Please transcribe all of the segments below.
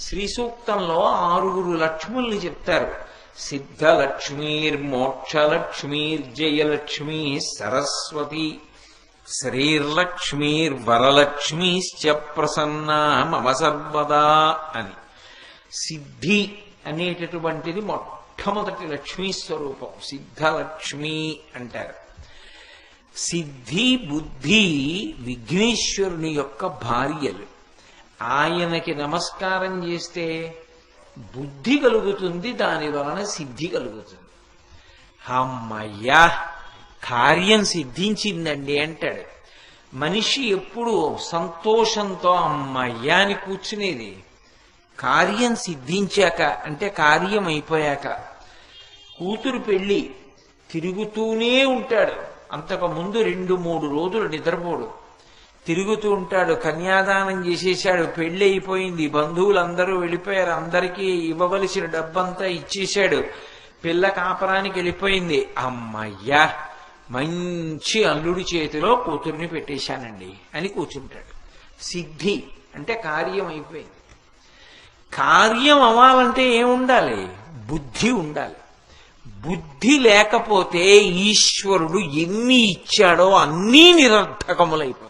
శ్రీ సూక్తంలో ఆరుగురు లక్ష్ముల్ని చెప్తారు. సిద్ధలక్ష్మీర్ మోక్షలక్ష్మీర్ జయలక్ష్మీ సరస్వతి శ్రీర్లక్ష్మీర్ వరలక్ష్మీశ్చ ప్రసన్నా మమ సర్వదా అని. సిద్ధి అనేటటువంటిది మొట్టమొదటి లక్ష్మీ స్వరూపం సిద్ధలక్ష్మి అంటారు. సిద్ధి బుద్ధి విఘ్నేశ్వరుని యొక్క భార్యలు. ఆయనకి నమస్కారం చేస్తే బుద్ధి కలుగుతుంది దాని వలన సిద్ధి కలుగుతుంది. అమ్మయ్యా కార్యం సిద్ధించిందండి అంటాడు. మనిషి ఎప్పుడు సంతోషంతో అమ్మయ్యా అని కూర్చునేది. కార్యం సిద్ధించాక అంటే కార్యం అయిపోయాక కూతురు పెళ్ళి తిరుగుతూనే ఉంటాడు. అంతకు ముందు రెండు మూడు రోజులు నిద్రపోడు. తిరుగుతూ ఉంటాడు కన్యాదానం చేసేశాడు పెళ్ళి అయిపోయింది బంధువులందరూ వెళ్ళిపోయారు అందరికీ ఇవ్వవలసిన డబ్బంతా ఇచ్చేశాడు పిల్ల కాపరానికి వెళ్ళిపోయింది. అమ్మయ్యా మంచి అల్లుడి చేతిలో కూతుర్ని పెట్టేశానండి అని కూర్చుంటాడు. సిద్ధి అంటే కార్యం అయిపోయింది. కార్యం అవ్వాలంటే ఏముండాలి? బుద్ధి ఉండాలి. బుద్ధి లేకపోతే ఈశ్వరుడు ఎన్ని ఇచ్చాడో అన్నీ నిరర్థకములైపోతాయి.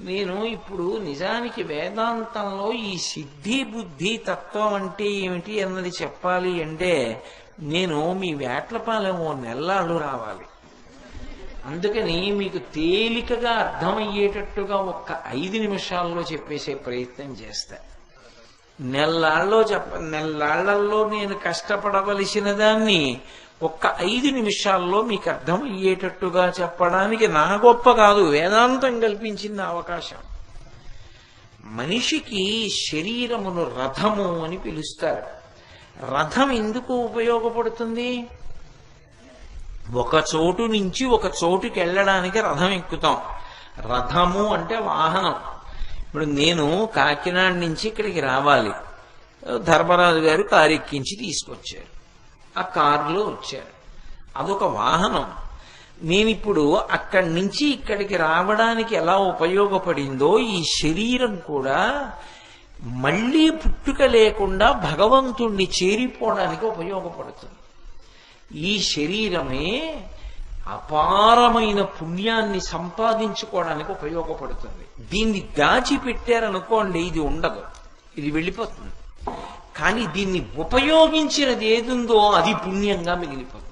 నేను ఇప్పుడు నిజానికి వేదాంతంలో ఈ సిద్ధి బుద్ధి తత్వం అంటే ఏమిటి అన్నది చెప్పాలి అంటే నేను మీ వేట్లపాలెం ఓ నెల్లాళ్ళు రావాలి. అందుకని మీకు తేలికగా అర్థమయ్యేటట్టుగా ఒక్క ఐదు నిమిషాల్లో చెప్పేసే ప్రయత్నం చేస్తా. నెల్లాళ్ళలో చెప్ప నెల్లాళ్ళలో నేను కష్టపడవలసిన దాన్ని ఒక్క ఐదు నిమిషాల్లో మీకు అర్థమయ్యేటట్టుగా చెప్పడానికి నా గొప్ప కాదు వేదాంతం కల్పించింది అవకాశం. మనిషికి శరీరమును రథము అని పిలుస్తారు. రథం ఎందుకు ఉపయోగపడుతుంది? ఒక చోటు నుంచి ఒక చోటుకి వెళ్ళడానికి రథం ఎక్కుతాం. రథము అంటే వాహనం. ఇప్పుడు నేను కాకినాడ నుంచి ఇక్కడికి రావాలి. ధర్మరాజు గారు కారెక్కించి తీసుకొచ్చారు. ఆ కారులో వచ్చారు అదొక వాహనం. నేనిప్పుడు అక్కడి నుంచి ఇక్కడికి రావడానికి ఎలా ఉపయోగపడిందో ఈ శరీరం కూడా మళ్ళీ పుట్టుక లేకుండా భగవంతుణ్ణి చేరిపోవడానికి ఉపయోగపడుతుంది. ఈ శరీరమే అపారమైన పుణ్యాన్ని సంపాదించుకోవడానికి ఉపయోగపడుతుంది. దీన్ని దాచిపెట్టారనుకోండి ఇది ఉండదు. ఇది వెళ్ళిపోతుంది. కానీ దీన్ని ఉపయోగించినది ఏదుందో అది పుణ్యంగా మిగిలిపోతుంది.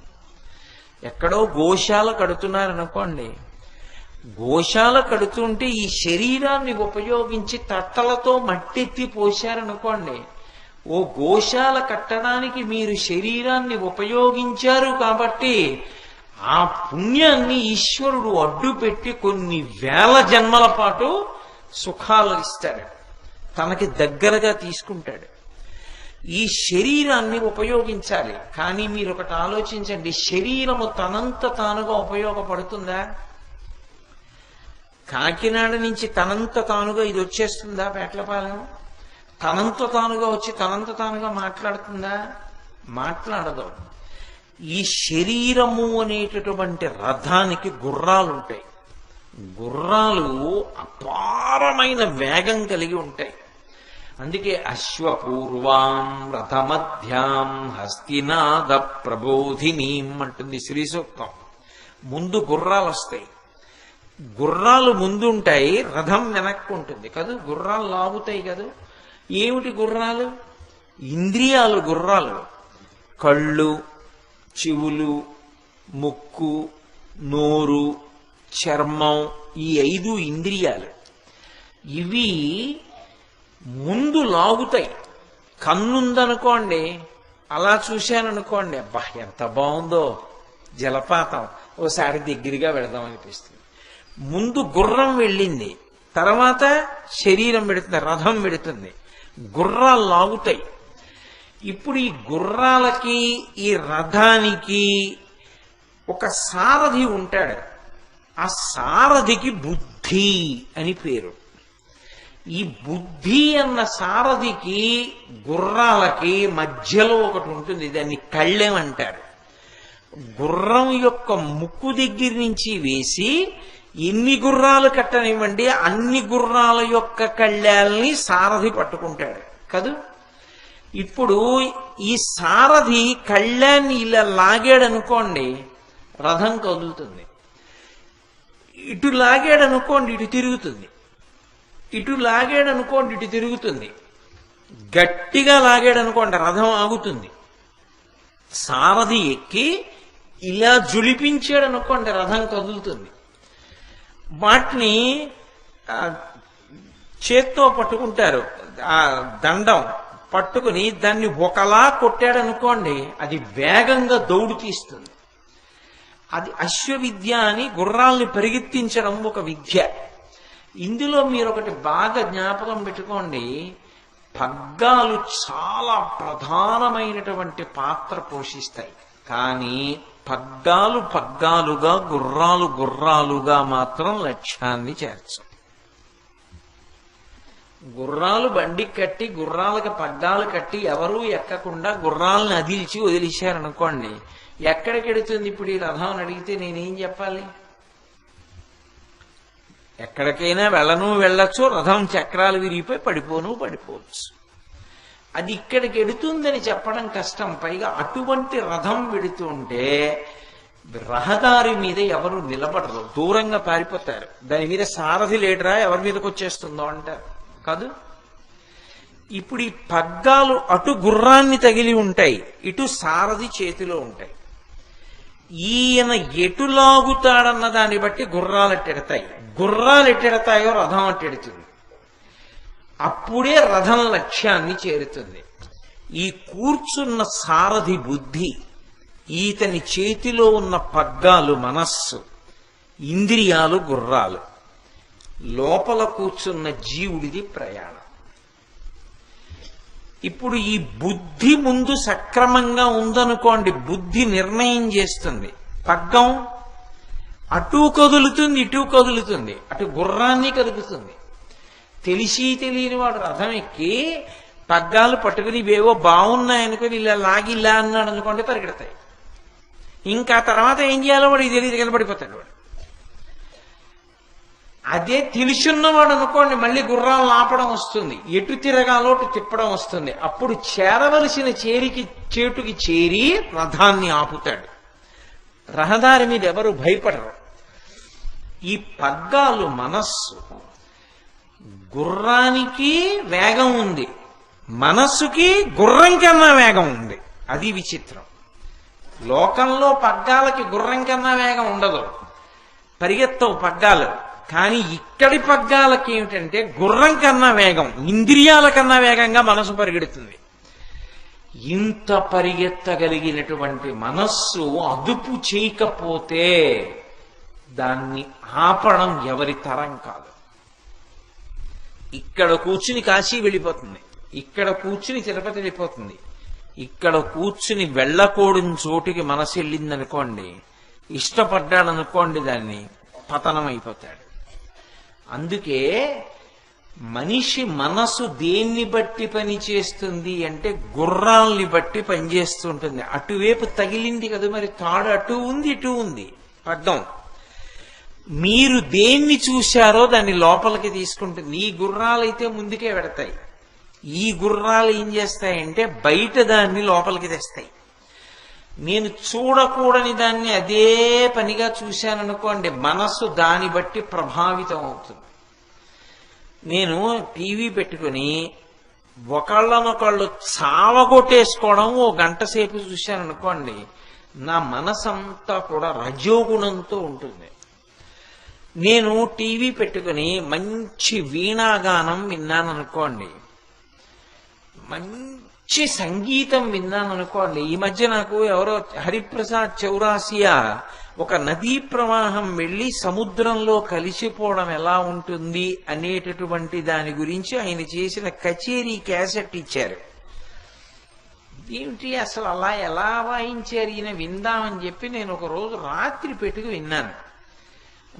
ఎక్కడో గోశాల కడుతున్నారనుకోండి గోశాల కడుతుంటే ఈ శరీరాన్ని ఉపయోగించి తట్టలతో మట్టెత్తి పోశారనుకోండి ఓ గోశాల కట్టడానికి మీరు శరీరాన్ని ఉపయోగించారు కాబట్టి ఆ పుణ్యాన్ని ఈశ్వరుడు అడ్డు పెట్టి కొన్ని వేల జన్మల పాటు సుఖాలు ఇస్తాడు. తనకి దగ్గరగా తీసుకుంటాడు. ఈ శరీరాన్ని ఉపయోగించాలి. కానీ మీరు ఒకటి ఆలోచించండి శరీరము తనంత తానుగా ఉపయోగపడుతుందా? కాకినాడ నుంచి తనంత తానుగా ఇది వచ్చేస్తుందా పేట్లపాలెం తనంత తానుగా వచ్చి తనంత తానుగా మాట్లాడుతుందా? మాట్లాడదు. ఈ శరీరము అనేటటువంటి రథానికి గుర్రాలు ఉంటాయి గుర్రాలు అపారమైన వేగం కలిగి ఉంటాయి. అందుకే అశ్వపూర్వాం రథమధ్యాం హస్తినాద ప్రబోధినీం అంటుంది శ్రీ సూక్తం ముందు గుర్రాలు వస్తాయి. గుర్రాలు ముందుంటాయి రథం వెనక్కు ఉంటుంది కదా. గుర్రాలు లాగుతాయి కదా. ఏమిటి గుర్రాలు? ఇంద్రియాలు గుర్రాలు. కళ్ళు చెవులు ముక్కు నోరు చర్మం ఈ ఐదు ఇంద్రియాలు. ఇవి ముందు లాగుతాయి. కన్నుందనుకోండి అలా చూశాననుకోండి అబ్బా ఎంత బాగుందో జలపాతం ఓసారి దగ్గరగా వెళదాం అనిపిస్తుంది. ముందు గుర్రం వెళ్ళింది తర్వాత శరీరం పెడుతుంది రథం పెడుతుంది. గుర్రాలు లాగుతాయి. ఇప్పుడు ఈ గుర్రాలకి ఈ రథానికి ఒక సారథి ఉంటాడు. ఆ సారథికి బుద్ధి అని పేరు. ఈ బుద్ధి అన్న సారథికి గుర్రాలకి మధ్యలో ఒకటి ఉంటుంది దాన్ని కళ్ళెం అంటారు. గుర్రం యొక్క ముక్కు దగ్గర నుంచి వేసి ఎన్ని గుర్రాలు కట్టనివ్వండి అన్ని గుర్రాల యొక్క కళ్యాల్ని సారథి పట్టుకుంటాడు. కదూ? ఇప్పుడు ఈ సారథి కళ్యాణ్ణి ఇలా లాగాడనుకోండి రథం కదులుతుంది. ఇటు లాగాడనుకోండి ఇటు తిరుగుతుంది. ఇటు లాగాడనుకోండి ఇటు తిరుగుతుంది. గట్టిగా లాగాడనుకోండి రథం ఆగుతుంది. సారథి ఎక్కి ఇలా జులిపించాడనుకోండి రథం కదులుతుంది. వాటిని చేత్తో పట్టుకుంటారు. ఆ దండం పట్టుకుని దాన్ని ఒకలా కొట్టాడనుకోండి అది వేగంగా దౌడు తీస్తుంది. అది అశ్వవిద్య అని గుర్రాల్ని పరిగెత్తించడం ఒక విద్య. ఇందులో మీరు ఒకటి బాగా జ్ఞాపకం పెట్టుకోండి. పగ్గాలు చాలా ప్రధానమైనటువంటి పాత్ర పోషిస్తాయి. కానీ పగ్గాలు పగ్గాలుగా గుర్రాలు గుర్రాలుగా మాత్రం లక్ష్యాన్ని చేర్చం గుర్రాలు బండి కట్టి గుర్రాలకు పగ్గాలు కట్టి ఎవరూ ఎక్కకుండా గుర్రాలను అదిల్చి వదిలేశారనుకోండి ఎక్కడికెడుతుంది ఇప్పుడు ఈ రథం అని అడిగితే నేనేం చెప్పాలి? ఎక్కడికైనా వెళ్ళను వెళ్ళొచ్చు రథం చక్రాలు విరిగిపోయి పడిపోను పడిపోవచ్చు. అది ఇక్కడికి ఎడుతుందని చెప్పడం కష్టం. పైగా అటువంటి రథం వెడుతుంటే రహదారి మీద ఎవరు నిలబడరు. దూరంగా పారిపోతారు. దాని మీద సారథి లేడరా ఎవరి మీదకి వచ్చేస్తుందో అంటారు. కాదు? ఇప్పుడు ఈ పగ్గాలు అటు గుర్రాన్ని తగిలి ఉంటాయి ఇటు సారథి చేతిలో ఉంటాయి. ఈయన ఎటు లాగుతాడన్న దాన్ని బట్టి గుర్రాలు ఎట్టెడతాయి గుర్రాలు ఎట్టెడతాయో రథం అట్టెడుతుంది అప్పుడే రథం లక్ష్యాన్ని చేరుతుంది. ఈ కూర్చున్న సారథి బుద్ధి ఈతని చేతిలో ఉన్న పగ్గాలు మనస్సు ఇంద్రియాలు గుర్రాలు. లోపల కూర్చున్న జీవుడిది ప్రయాణం. ఇప్పుడు ఈ బుద్ధి ముందు సక్రమంగా ఉందనుకోండి బుద్ధి నిర్ణయం చేస్తుంది. పగ్గం అటు కదులుతుంది ఇటు కదులుతుంది. అటు గుర్రాన్ని కదుపుతుంది తెలిసి తెలియని వాడు రథం ఎక్కి పగ్గాలు పట్టుకుని ఇవేవో బాగున్నాయనుకుని ఇలా లాగి ఇలా అన్నాడు అనుకోండి పరిగెడతాయి. ఇంకా తర్వాత ఏం చేయాలో వాడికి తెలియదు కనబడిపోతాడు వాడు. అదే తెలుసున్నవాడు అనుకోండి మళ్ళీ గుర్రాలు ఆపడం వస్తుంది ఎటు తిరగాలోటు తిప్పడం వస్తుంది. అప్పుడు చేరవలసిన చేరికి చేటుకి చేరి రథాన్ని ఆపుతాడు. రహదారి మీద ఎవరు భయపడరు. ఈ పగ్గాలు మనస్సు. గుర్రానికి వేగం ఉంది. మనస్సుకి గుర్రం కన్నా వేగం ఉంది. అది విచిత్రం. లోకంలో పగ్గాలకి గుర్రం కన్నా వేగం ఉండదు. పరిగెత్తవు పగ్గాలు. కానీ ఇక్కడి పగ్గాలకి ఏమిటంటే గుర్రం కన్నా వేగం ఇంద్రియాల కన్నా వేగంగా మనసు పరిగెడుతుంది. ఇంత పరిగెత్తగలిగినటువంటి మనస్సు అదుపు చేయకపోతే దాన్ని ఆపడం ఎవరి తరం కాదు. ఇక్కడ కూర్చుని కాశీ వెళ్ళిపోతుంది ఇక్కడ కూర్చుని తిరుపతి వెళ్ళిపోతుంది ఇక్కడ కూర్చుని వెళ్ళకూడని చోటుకి మనసు వెళ్ళిందనుకోండి ఇష్టపడ్డాడనుకోండి దాన్ని పతనం అయిపోతాడు. అందుకే మనిషి మనసు దేన్ని బట్టి పని చేస్తుంది అంటే గుర్రాల్ని బట్టి పనిచేస్తుంటుంది అటువైపు తగిలింది కదా మరి తాడు అటు ఉంది ఇటు ఉంది. అర్థం? మీరు దేన్ని చూశారో దాన్ని లోపలికి తీసుకుంటుంది. ఈ గుర్రాలైతే ముందుకే పెడతాయి. ఈ గుర్రాలు ఏం చేస్తాయంటే బయట దాన్ని లోపలికి తెస్తాయి. నేను చూడకూడని దాన్ని అదే పనిగా చూశాననుకోండి మనస్సు దాన్ని బట్టి ప్రభావితం అవుతుంది. నేను టీవీ పెట్టుకుని ఒకళ్ళనొకళ్ళు చావగొట్టేసుకోవడం ఓ గంట సేపు చూశాననుకోండి నా మనసంతా కూడా రజోగుణంతో ఉంటుంది. నేను టీవీ పెట్టుకుని మంచి వీణాగానం విన్నాననుకోండి మంచి సంగీతం విన్నాను అనుకోండి ఈ మధ్య నాకు ఎవరో హరిప్రసాద్ చౌరాసియా ఒక నదీ ప్రవాహం వెళ్ళి సముద్రంలో కలిసిపోవడం ఎలా ఉంటుంది అనేటటువంటి దాని గురించి ఆయన చేసిన కచేరీ క్యాసెట్ ఇచ్చారు. ఏమిటి అసలు అలా ఎలా వాయించారు? ఈయన విందామని చెప్పి నేను ఒక రోజు రాత్రి పెట్టుకు విన్నాను.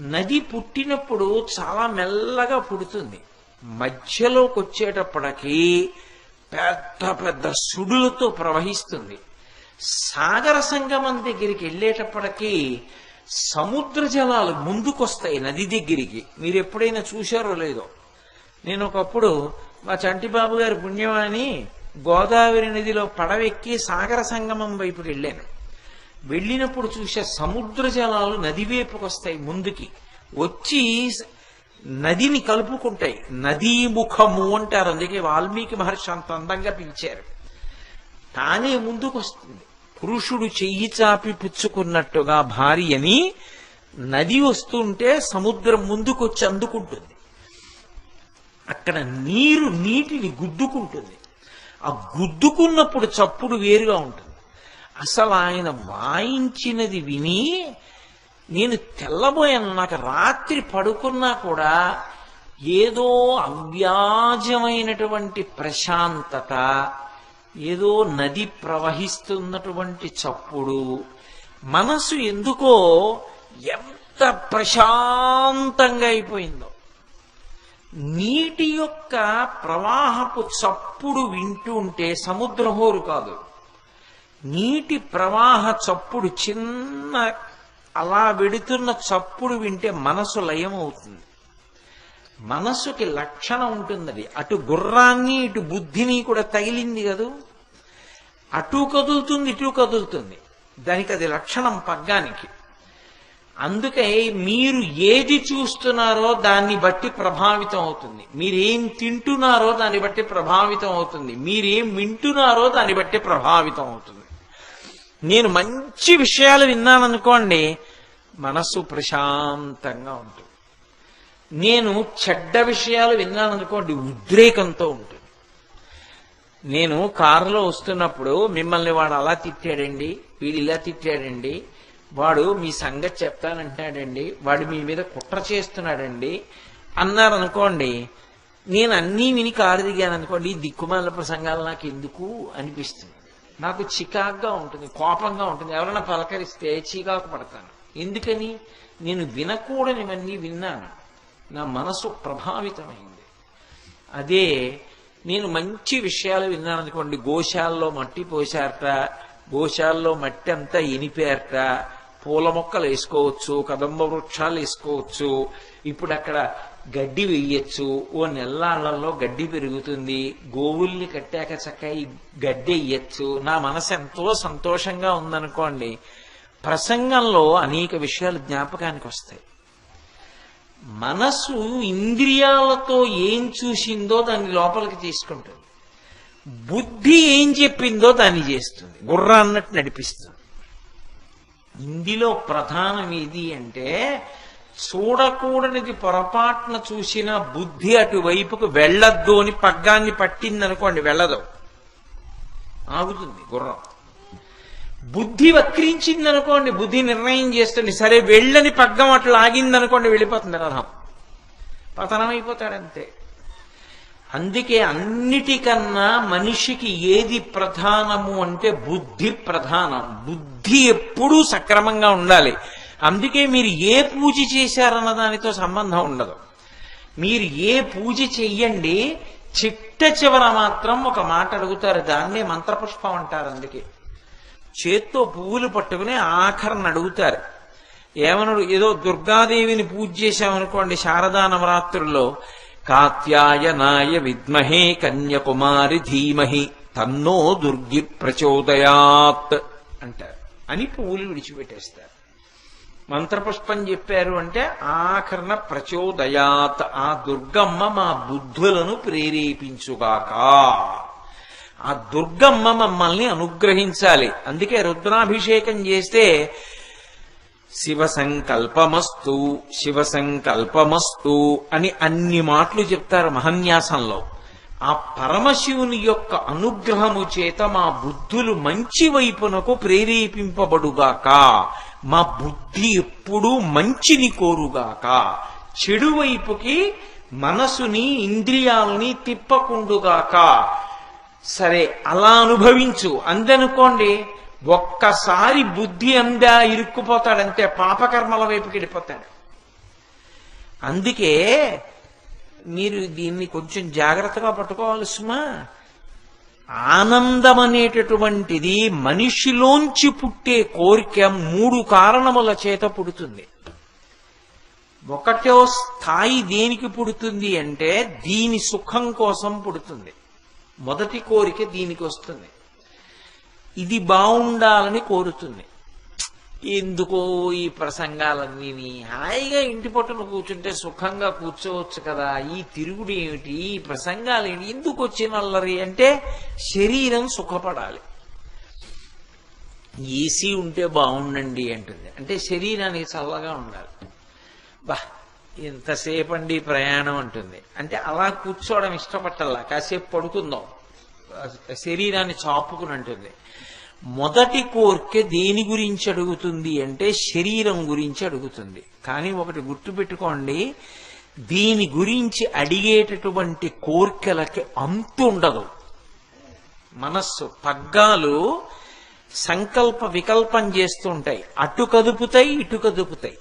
నది పుట్టినప్పుడు చాలా మెల్లగా పుడుతుంది. మధ్యలోకి వచ్చేటప్పటికీ పెద్ద పెద్ద సుడులతో ప్రవహిస్తుంది. సాగర సంగమం దగ్గరికి వెళ్ళేటప్పటికీ సముద్ర జలాలు ముందుకొస్తాయి నది దగ్గరికి. మీరు ఎప్పుడైనా చూశారో లేదో. నేను ఒకప్పుడు మా చంటిబాబు గారి పుణ్యమాని గోదావరి నదిలో పడవెక్కి సాగర సంగమం వైపు వెళ్ళాను. వెళ్ళినప్పుడు చూసే సముద్ర జలాలు నది వైపుకి వస్తాయి ముందుకి. వచ్చి నదిని కలుపుకుంటాయి. నదీముఖము అంటారు. అందుకే వాల్మీకి మహర్షి అంత అందంగా పిలిచారు. తానే ముందుకు వస్తుంది. పురుషుడు చెయ్యి చాపి పుచ్చుకున్నట్టుగా భార్యని నది వస్తుంటే సముద్రం ముందుకొచ్చి అందుకుంటుంది. అక్కడ నీరు నీటిని గుద్దుకుంటుంది. ఆ గుద్దుకున్నప్పుడు చప్పుడు వేరుగా ఉంటుంది. అసలు ఆయన వాయించినది విని నేను తెల్లబోయాను. నాకు రాత్రి పడుకున్నా కూడా ఏదో అవ్యాజమైనటువంటి ప్రశాంతత ఏదో నది ప్రవహిస్తున్నటువంటి చప్పుడు మనసు ఎందుకో ఎంత ప్రశాంతంగా అయిపోయిందో. నీటి యొక్క ప్రవాహపు చప్పుడు వింటూ ఉంటే సముద్రహోరు కాదు. నీటి ప్రవాహ చప్పుడు చిన్న అలా వెడుతున్న చప్పుడు వింటే మనసు లయమవుతుంది. మనసుకి లక్షణం ఉంటుందది. అటు గుర్రాన్ని ఇటు బుద్ధిని కూడా తగిలింది కదూ? అటు కదులుతుంది ఇటు కదులుతుంది. దానికి అది లక్షణం పగ్గానికి. అందుకే మీరు ఏది చూస్తున్నారో దాన్ని బట్టి ప్రభావితం అవుతుంది. మీరేం తింటున్నారో దాన్ని బట్టి ప్రభావితం అవుతుంది. మీరేం వింటున్నారో దాన్ని బట్టి ప్రభావితం అవుతుంది. నేను మంచి విషయాలు విన్నాననుకోండి మనస్సు ప్రశాంతంగా ఉంటుంది. నేను చెడ్డ విషయాలు విన్నాననుకోండి ఉద్రేకంతో ఉంటుంది. నేను కారులో వస్తున్నప్పుడు మిమ్మల్ని వాడు అలా తిట్టాడండి వీడు ఇలా తిట్టాడండి వాడు మీ సంగతి చెప్తానంటాడండి వాడు మీ మీద కుట్ర చేస్తున్నాడండి అన్నారు అనుకోండి నేను అన్నీ విని కారు దిగాను అనుకోండి ఈ దిక్కుమాల ప్రసంగాలు నాకు ఎందుకు అనిపిస్తుంది నాకు చికాగ్గా ఉంటుంది కోపంగా ఉంటుంది. ఎవరైనా పలకరిస్తే చికాకు పడతాను. ఎందుకని? నేను వినకూడనివన్నీ విన్నాను. నా మనసు ప్రభావితమైంది. అదే నేను మంచి విషయాలు విన్నాను అనుకోండి గోశాల్లో మట్టి పోశారట గోశాల్లో మట్టి అంతా ఇనిపారట. పూల మొక్కలు వేసుకోవచ్చు కదంబ వృక్షాలు వేసుకోవచ్చు. ఇప్పుడు అక్కడ గడ్డి వెయ్యొచ్చు. ఓ నెల్లాళ్ళలో గడ్డి పెరుగుతుంది. గోవుల్ని కట్టాక చక్క ఈ గడ్డి వెయ్యొచ్చు నా మనసు ఎంతో సంతోషంగా ఉందనుకోండి. ప్రసంగంలో అనేక విషయాలు జ్ఞాపకానికి వస్తాయి. మనసు ఇంద్రియాలతో ఏం చూసిందో దాన్ని లోపలికి తీసుకుంటుంది. బుద్ధి ఏం చెప్పిందో దాన్ని చేస్తుంది. గుర్ర అన్నట్టు నడిపిస్తుంది. ఇందులో ప్రధానం ఏది అంటే చూడకూడనిది పొరపాటున చూసిన బుద్ధి అటువైపుకు వెళ్ళొద్దు అని పగ్గాన్ని పట్టిందనుకోండి వెళ్ళదు. ఆగుతుంది గుర్రం. బుద్ధి వక్రించింది అనుకోండి బుద్ధి నిర్ణయం చేస్తుంది. సరే వెళ్ళని పగ్గం అట్లా ఆగింది అనుకోండి వెళ్ళిపోతుంది రథం పతనం అయిపోతాడంతే అందుకే అన్నిటికన్నా మనిషికి ఏది ప్రధానము అంటే బుద్ధి ప్రధానం. బుద్ధి ఎప్పుడూ సక్రమంగా ఉండాలి. అందుకే మీరు ఏ పూజ చేశారన్న దానితో సంబంధం ఉండదు. మీరు ఏ పూజ చెయ్యండి చిట్ట చివర మాత్రం ఒక మాట అడుగుతారు. దాన్నే మంత్రపుష్పం అంటారు అందుకే. చేత్తో పువ్వులు పట్టుకుని ఆఖరణ అడుగుతారు. ఏమనడు ఏదో దుర్గాదేవిని పూజ చేశామనుకోండి శారదా నవరాత్రుల్లో కాత్యాయనాయ విద్మహే కన్యకుమారి ధీమహి తన్నో దుర్గి ప్రచోదయాత్ అంటారు. అని పువ్వులు విడిచిపెట్టేస్తారు. మంత్రపుష్పం చెప్పారు అంటే ఆఖరణ ప్రచోదయాత్. ఆ దుర్గమ్మ మా బుద్ధులను ప్రేరేపించుగాక. ఆ దుర్గమ్మ మమ్మల్ని అనుగ్రహించాలి. అందుకే రుద్రాభిషేకం చేస్తే శివ సంకల్పమస్తు శివ సంకల్పమస్తు అని అన్ని మాటలు చెప్తారు మహన్యాసంలో. ఆ పరమశివుని యొక్క అనుగ్రహము చేత మా బుద్ధులు మంచి వైపునకు ప్రేరేపింపబడుగాక. మా బుద్ధి ఎప్పుడూ మంచిని కోరుగాక. చెడు వైపుకి మనసుని ఇంద్రియాలని తిప్పకుండుగాక. సరే అలా అనుభవించు. అందనుకోండి ఒక్కసారి బుద్ధి అందా ఇరుక్కుపోతాడంతే పాపకర్మల వైపుకి వెళ్ళిపోతాడు. అందుకే మీరు దీన్ని కొంచెం జాగ్రత్తగా పట్టుకోవాలి సుమా. ఆనందమనేటటువంటిది మనిషిలోంచి పుట్టే కోరిక మూడు కారణముల చేత పుడుతుంది. ఒకటో స్థాయి దేనికి పుడుతుంది అంటే దీని సుఖం కోసం పుడుతుంది. మొదటి కోరిక దీనికి వస్తుంది. ఇది బాగుండాలని కోరుతుంది. ఎందుకో ఈ ప్రసంగాలన్నీ హాయిగా ఇంటి పట్టున కూర్చుంటే సుఖంగా కూర్చోవచ్చు కదా. ఈ తిరుగుడు ఏమిటి? ఈ ప్రసంగాలు ఏమిటి? ఎందుకు వచ్చిన అల్లరి అంటే శరీరం సుఖపడాలి. ఏసీ ఉంటే బాగుండండి అంటుంది. అంటే శరీరానికి చల్లగా ఉండాలి. బా ఇంతసేపు అండి ప్రయాణం అంటుంది. అంటే అలా కూర్చోవడం ఇష్టపట్టాల కాసేపు పడుకుందాం. శరీరాన్ని చాపుకుని అంటుంది. మొదటి కోర్కె దేని గురించి అడుగుతుంది అంటే శరీరం గురించి అడుగుతుంది. కానీ ఒకటి గుర్తుపెట్టుకోండి దీని గురించి అడిగేటటువంటి కోర్కెలకి అంతు ఉండదు. మనస్సు పగ్గాలు సంకల్ప వికల్పం చేస్తుంటాయి అటు కదుపుతాయి ఇటు కదుపుతాయి.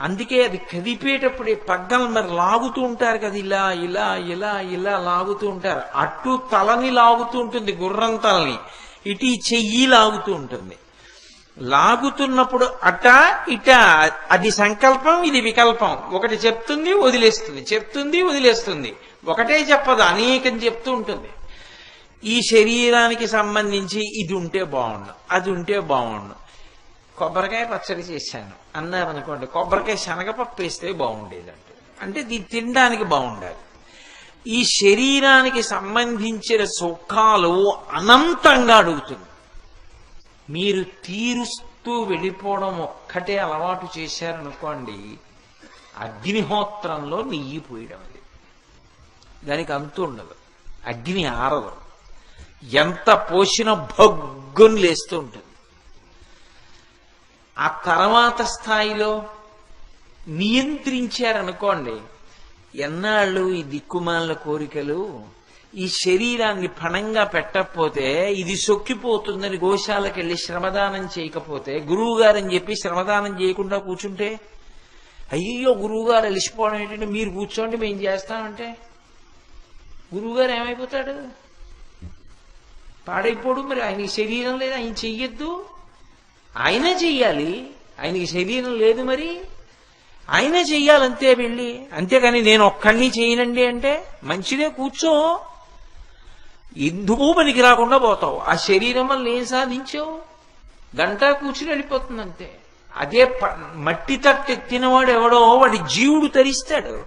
అందుకే అది కదిపేటప్పుడు ఈ పగ్గలు మరి లాగుతూ ఉంటారు కదా ఇలా ఇలా ఇలా ఇలా లాగుతూ ఉంటారు. అటు తలని లాగుతూ ఉంటుంది గుర్రం తలని. ఇటు చెయ్యి లాగుతూ ఉంటుంది. లాగుతున్నప్పుడు అట ఇట అది సంకల్పం ఇది వికల్పం. ఒకటి చెప్తుంది వదిలేస్తుంది. చెప్తుంది వదిలేస్తుంది. ఒకటే చెప్పదు అనేకం చెప్తూ ఉంటుంది. ఈ శరీరానికి సంబంధించి ఇది ఉంటే బాగుండు అది ఉంటే బాగుండు. కొబ్బరికాయ పచ్చడి చేశాను. అన్నారనుకోండి కొబ్బరికాయ శనగపప్పు వేస్తే బాగుండేదంట. అంటే ఇది తినడానికి బాగుండాలి. ఈ శరీరానికి సంబంధించిన సుఖాలు అనంతంగా అడుగుతుంది. మీరు తీరుస్తూ వెళ్ళిపోవడం ఒక్కటే అలవాటు చేశారనుకోండి అగ్నిహోత్రంలో నెయ్యి పోయడం అది. దానికి అంతు ఉండదు. అగ్ని ఆరదు. ఎంత పోసినా భగ్గుని లేస్తూ ఉంటుంది. ఆ తర్వాత స్థాయిలో నియంత్రించారనుకోండి ఎన్నాళ్ళు ఈ దిక్కుమాల కోరికలు? ఈ శరీరాన్ని పణంగా పెట్టకపోతే ఇది సొక్కిపోతుందని గోశాలకు వెళ్ళి శ్రమదానం చేయకపోతే గురువు గారని చెప్పి శ్రమదానం చేయకుండా కూర్చుంటే? అయ్యో గురువు గారు ఏంటంటే మీరు కూర్చోండి మేము చేస్తామంటే? గురువుగారు ఏమైపోతాడు? పాడైపోడు మరి. ఆయన శరీరం లేదు ఆయన చెయ్యొద్దు. ఆయనే చెయ్యాలి. ఆయనకి శరీరం లేదు మరి. ఆయనే చెయ్యాలంతే వెళ్ళి అంతేగాని నేను ఒక్కడిని చేయనండి అంటే మంచిదే కూర్చో. ఎందుకు పనికి రాకుండా పోతావు? ఆ శరీరం వల్ల ఏం సాధించావు? గంట కూర్చుని వెళ్ళిపోతుంది అంతే అదే ప- మట్టి తట్టు ఎత్తినవాడు ఎవడో వాడి జీవుడు తరిస్తాడు.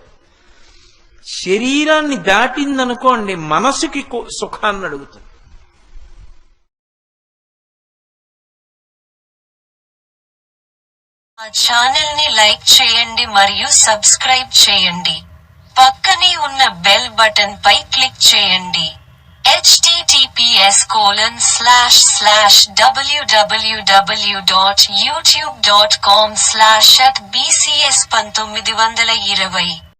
శరీరాన్ని దాటిందనుకోండి మనసుకి సుఖాన్ని అడుగుతుంది. మా ఛానల్ని లైక్ చేయండి మరియు సబ్స్క్రైబ్ చేయండి. పక్కనే ఉన్న బెల్ బటన్ పై క్లిక్ చేయండి. HTTPS colon slash slash www.youtube.com dot YouTube dot com slash BCS పంతొమ్మిది వందల ఇరవై.